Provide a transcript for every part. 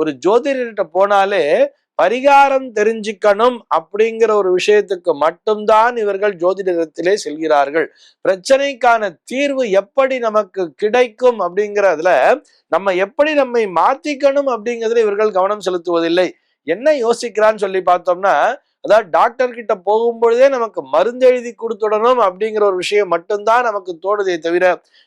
ஒரு ஜோதிடர்கிட்ட போனாலே பரிகாரம் தெரிஞ்சுக்கணும் அப்படிங்கிற ஒரு விஷயத்துக்கு மட்டும்தான் இவர்கள் ஜோதிடத்திலே செல்கிறார்கள். பிரச்சனைக்கான தீர்வு எப்படி நமக்கு கிடைக்கும் அப்படிங்கிறதுல நம்ம எப்படி நம்மை மாத்திக்கணும் அப்படிங்கிறதுல இவர்கள் கவனம் செலுத்துவதில்லை. என்ன யோசிக்கிறான்னு சொல்லி பார்த்தோம்னா அதாவது டாக்டர் கிட்ட போகும்பொழுதே நமக்கு மருந்து எழுதி கொடுத்துடணும் அப்படிங்கிற ஒரு விஷயம் மட்டும்தான் நமக்கு தோணுதே தவிர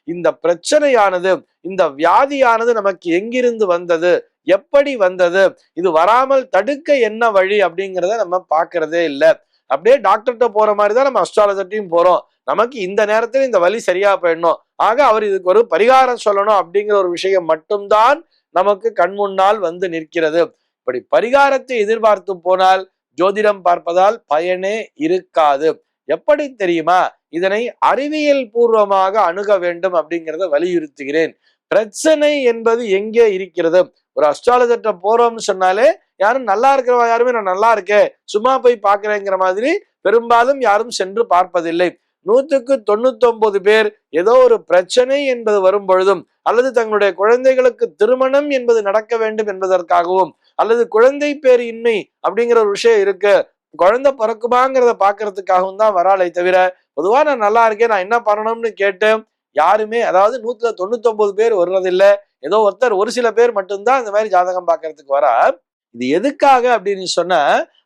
இந்த பிரச்சனையானது இந்த வியாதியானது நமக்கு எங்கிருந்து வந்தது எப்படி வந்தது? இது வராமல் தடுக்க என்ன வழி அப்படிங்கிறத நம்ம பார்க்கறதே இல்லை. அப்படியே டாக்டர்கிட்ட போற மாதிரி தான் நம்ம அஸ்ட்ராலஜர்ட்டையும் போறோம். நமக்கு இந்த நேரத்தில் இந்த வழி சரியா போயிடணும். ஆக அவர் இதுக்கு ஒரு பரிகாரம் சொல்லணும் அப்படிங்கிற ஒரு விஷயம் மட்டும்தான் நமக்கு கண் முன்னால் வந்து நிற்கிறது. இப்படி பரிகாரத்தை எதிர்பார்த்து போனால் ஜோதிடம் பார்ப்பதால் பயனே இருக்காது. எப்படி தெரியுமா? இதனை அறிவியல் பூர்வமாக அணுக வேண்டும் அப்படிங்கிறத வலியுறுத்துகிறேன். பிரச்சனை என்பது எங்கே இருக்கிறது? ஒரு அஸ்ட்ராலஜர்கிட்ட போறோம்னு சொன்னாலே யாரும் நல்லா இருக்கிறவா யாருமே நான் நல்லா இருக்கேன் சும்மா போய் பார்க்கிறேங்கிற மாதிரி பெரும்பாலும் யாரும் சென்று பார்ப்பதில்லை. நூற்றுக்கு தொண்ணூத்தி ஒன்பது பேர் ஏதோ ஒரு பிரச்சனை என்பது வரும் பொழுதும் அல்லது தங்களுடைய குழந்தைகளுக்கு திருமணம் என்பது நடக்க வேண்டும் என்பதற்காகவும் அல்லது குழந்தை பேர் இன்மை அப்படிங்கிற ஒரு விஷயம் இருக்கு குழந்தை பிறக்குமாங்கிறத பாக்குறதுக்காகவும் தான் வராளை தவிர பொதுவா நான் நல்லா இருக்கேன் நான் என்ன பண்ணணும்னு கேட்டு யாருமே அதாவது நூத்துல தொண்ணூத்தி பேர் வர்றதில்ல. ஏதோ ஒருத்தர் ஒரு சில பேர் மட்டும்தான் இந்த மாதிரி ஜாதகம் பார்க்கறதுக்கு வரா இது எதுக்காக அப்படின்னு சொன்ன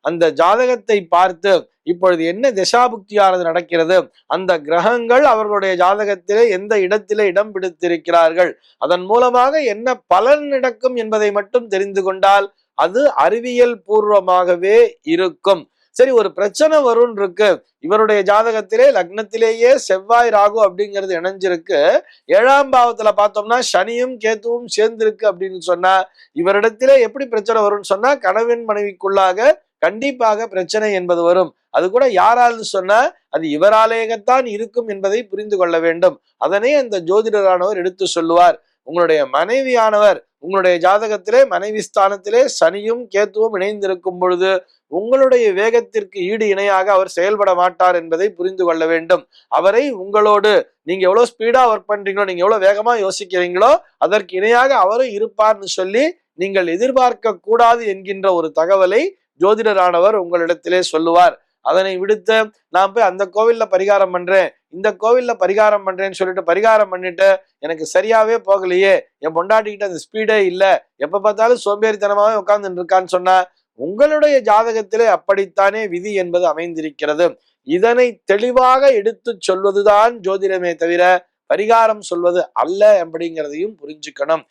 அந்த ஜாதகத்தை பார்த்து இப்பொழுது என்ன திசாபுக்தியானது நடக்கிறது? அந்த கிரகங்கள் அவர்களுடைய ஜாதகத்திலே எந்த இடத்திலே இடம் பிடித்திருக்கிறார்கள்? அதன் மூலமாக என்ன பலன் நடக்கும் என்பதை மட்டும் தெரிந்து கொண்டால் அது அறிவியல் பூர்வமாகவே இருக்கும். சரி ஒரு பிரச்சனை வரும் இருக்கு இவருடைய ஜாதகத்திலே லக்னத்திலேயே செவ்வாய் ராகு அப்படிங்கிறது இணைஞ்சிருக்கு. ஏழாம் பாவத்துல பார்த்தோம்னா சனியும் கேத்துவும் சேர்ந்திருக்கு அப்படின்னு சொன்னா இவரிடத்திலே எப்படி பிரச்சனை வரும்னு சொன்னா கணவன் மனைவிக்குள்ளாக கண்டிப்பாக பிரச்சனை என்பது வரும். அது கூட யாரால்னு சொன்னா அது இவராலேயத்தான் இருக்கும் என்பதை புரிந்து கொள்ள வேண்டும். அதனை அந்த ஜோதிடரானவர் எடுத்து சொல்லுவார். உங்களுடைய மனைவியானவர் உங்களுடைய ஜாதகத்திலே மனைவி ஸ்தானத்திலே சனியும் கேத்துவும் இணைந்திருக்கும் பொழுது உங்களுடைய வேகத்திற்கு ஈடு இணையாக அவர் செயல்பட மாட்டார் என்பதை புரிந்து கொள்ள வேண்டும். அவரை உங்களோடு நீங்க எவ்வளவு ஸ்பீடா ஒர்க் பண்றீங்களோ நீங்க எவ்வளவு வேகமா யோசிக்கிறீங்களோ அதற்கு இணையாக அவரும் இருப்பார்னு சொல்லி நீங்கள் எதிர்பார்க்க கூடாது என்கின்ற ஒரு தகவலை ஜோதிடரானவர் உங்களிடத்திலே சொல்லுவார். அதனை விடுத்து நான் போய் அந்த கோவில்ல பரிகாரம் பண்றேன் இந்த கோவில்ல பரிகாரம் பண்றேன்னு சொல்லிட்டு பரிகாரம் பண்ணிட்டு எனக்கு சரியாவே போகலையே என் பொண்டாட்டிக்கிட்ட அந்த ஸ்பீடே இல்லை எப்ப பார்த்தாலும் சோம்பேறித்தனமாவே உட்காந்து இருக்கான்னு சொன்னா உங்களுடைய ஜாதகத்திலே அப்படித்தானே விதி என்பது அமைந்திருக்கிறது. இதனை தெளிவாக எடுத்து சொல்வதுதான் ஜோதிடமே தவிர பரிகாரம் சொல்வது அல்ல அப்படிங்கிறதையும் புரிஞ்சுக்கணும்.